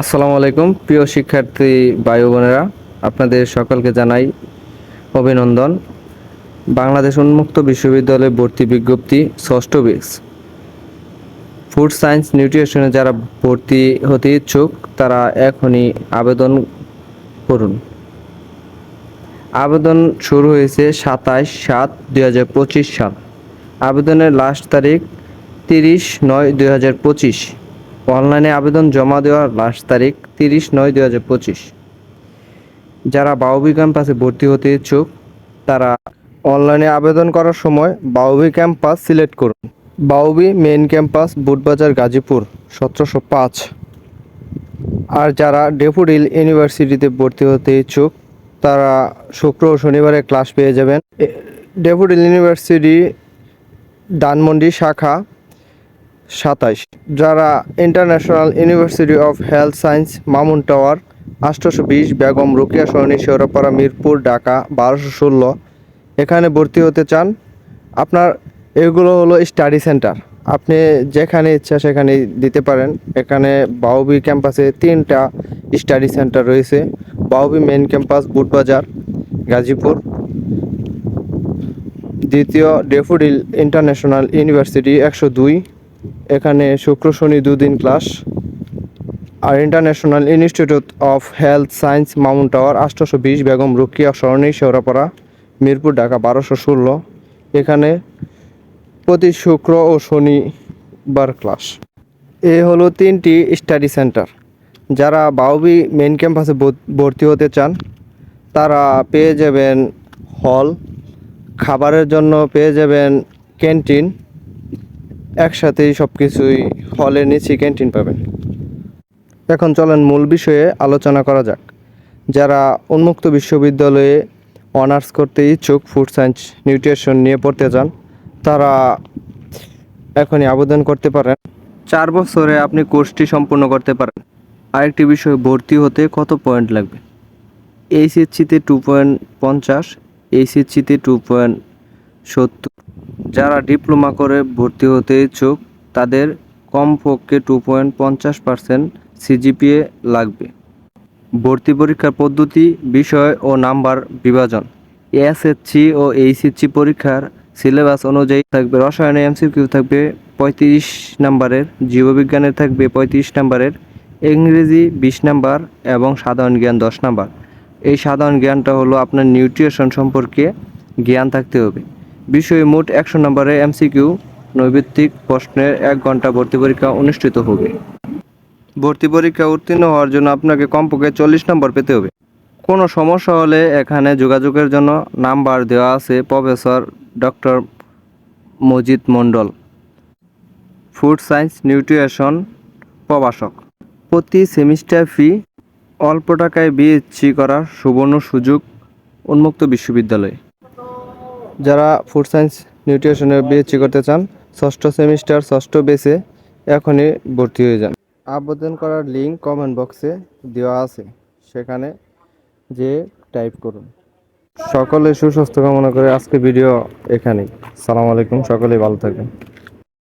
আসসালামু আলাইকুম। প্রিয় শিক্ষার্থী ভাই বোনেরা, আপনাদের সকলকে জানাই অভিনন্দন। বাংলাদেশ উন্মুক্ত বিশ্ববিদ্যালয়ে ভর্তি বিজ্ঞপ্তি, ষষ্ঠ বেস। ফুড সায়েন্স নিউট্রিশনে যারা ভর্তি হতে ইচ্ছুক, তারা এখনই আবেদন করুন। আবেদন শুরু হয়েছে সাতাশ সাত দুই হাজার পঁচিশ সাল। আবেদনের লাস্ট তারিখ তিরিশ নয় দুই হাজার পঁচিশ। অনলাইনে আবেদন জমা দেওয়ার লাস্ট তারিখ তিরিশ নয় দুই হাজার পঁচিশ। যারা বাউবি ক্যাম্পাসে ভর্তি হতে ইচ্ছুক, তারা অনলাইনে আবেদন করার সময় বাউবি ক্যাম্পাস সিলেক্ট করুন। বাউবি মেইন ক্যাম্পাস, বুটবাজার, গাজীপুর, সতেরোশো পাঁচ। আর যারা ডেফোডিল ইউনিভার্সিটিতে ভর্তি হতে ইচ্ছুক, তারা শুক্র ও শনিবারে ক্লাস পেয়ে যাবেন। ডেফোডিল ইউনিভার্সিটি, ধানমন্ডি শাখা সাতাইশ। যারা International University of Health Science Mamun tower আষ্টশো বিশ, বেগম রুকিয়া সরণি, শেওড়াপাড়া, মিরপুর, ঢাকা, বারোশো ষোলো। এখানে ভর্তি হতে চান, আপনার এগুলো হলো স্টাডি সেন্টার আপনি যেখানে ইচ্ছা সেখানে দিতে পারেন। এখানে বাউবি ক্যাম্পাসে তিনটা স্টাডি সেন্টার রয়েছে। Baubi main campus Boardbazar, Gazipur. দ্বিতীয়, ডেফুডিল ইন্টারন্যাশনাল ইউনিভার্সিটি একশো দুই। এখানে শুক্র, শনি দুদিন class R International Institute of Health Science mount tower আষ্টশো বিশ, বেগম রুকিয়া, সরণি, শেওড়াপাড়া, মিরপুর, ঢাকা, বারোশো ষোলো। এখানে প্রতি শুক্র ও শনিবার ক্লাস এ হলো তিনটি স্টাডি সেন্টার যারা বাউবি মেন ক্যাম্পাসে ভর- ভর্তি হতে চান, তারা পেয়ে যাবেন হল খাবারের জন্য পেয়ে যাবেন ক্যান্টিন একসাথেই সব কিছুই হলের নিচে ক্যান্টিন পাবেন। এখন চলেন মূল বিষয়ে আলোচনা করা যাক। যারা উন্মুক্ত বিশ্ববিদ্যালয়ে অনার্স করতে ইচ্ছুক ফুড সায়েন্স, নিউট্রিশন নিয়ে পড়তে চান, তারা এখনই আবেদন করতে পারেন। চার বছরে আপনি কোর্সটি সম্পূর্ণ করতে পারেন। আরেকটি বিষয়, ভর্তি হতে কত পয়েন্ট লাগবে? এইচএসসিতে টু পয়েন্ট পঞ্চাশ, এইচএসসিতে টু পয়েন্ট সত্তর। যারা ডিপ্লোমা করে ভর্তি হতে ইচ্ছুক, তাদের কমপক্ষে টু পয়েন্ট পঞ্চাশ পার্সেন্ট সিজিপিএ লাগবে। ভর্তি পরীক্ষার পদ্ধতি, বিষয় ও নাম্বার বিভাজন। এসএসসি ও এইচএসসি পরীক্ষার সিলেবাস অনুযায়ী থাকবে রসায়নে এমসিকিউ থাকবে পঁয়ত্রিশ নাম্বারের জীববিজ্ঞানের থাকবে পঁয়ত্রিশ নাম্বারের, ইংরেজি বিশ নাম্বার এবং সাধারণ জ্ঞান দশ নাম্বার। এই সাধারণ জ্ঞানটা হলো আপনার নিউট্রিশন সম্পর্কে জ্ঞান থাকতে হবে। বিষয়ে মোট একশো নম্বরের এমসিকিউ নৈবিত্তিক প্রশ্নের এক ঘণ্টা ভর্তি পরীক্ষা অনুষ্ঠিত হবে। ভর্তি পরীক্ষা উত্তীর্ণ হওয়ার জন্য আপনাকে কমপক্ষে চল্লিশ নম্বর পেতে হবে। কোনো সমস্যা হলে এখানে যোগাযোগের জন্য নাম্বার দেওয়া আছে professor doctor Majid Mandal, food science nutrition প্রবাসক প্রতি সেমিস্টার ফি অল্প টাকায় বিএসসি করার সুবর্ণ সুযোগ উন্মুক্ত বিশ্ববিদ্যালয়ে। যারা ফুড সায়েন্স নিউট্রিশনে বিএসসি করতে চান, ষষ্ঠ সেমিস্টার ষষ্ঠ বেসে এখনই ভর্তি হয়ে যান। আবেদন করার লিঙ্ক কমেন্ট বক্সে দেওয়া আছে। সেখানে যে টাইপ করুন। সকলে সুস্বাস্থ্য কামনা করে আজকে ভিডিও এখানেই। সালাম আলাইকুম, সকলেই ভালো থাকবেন।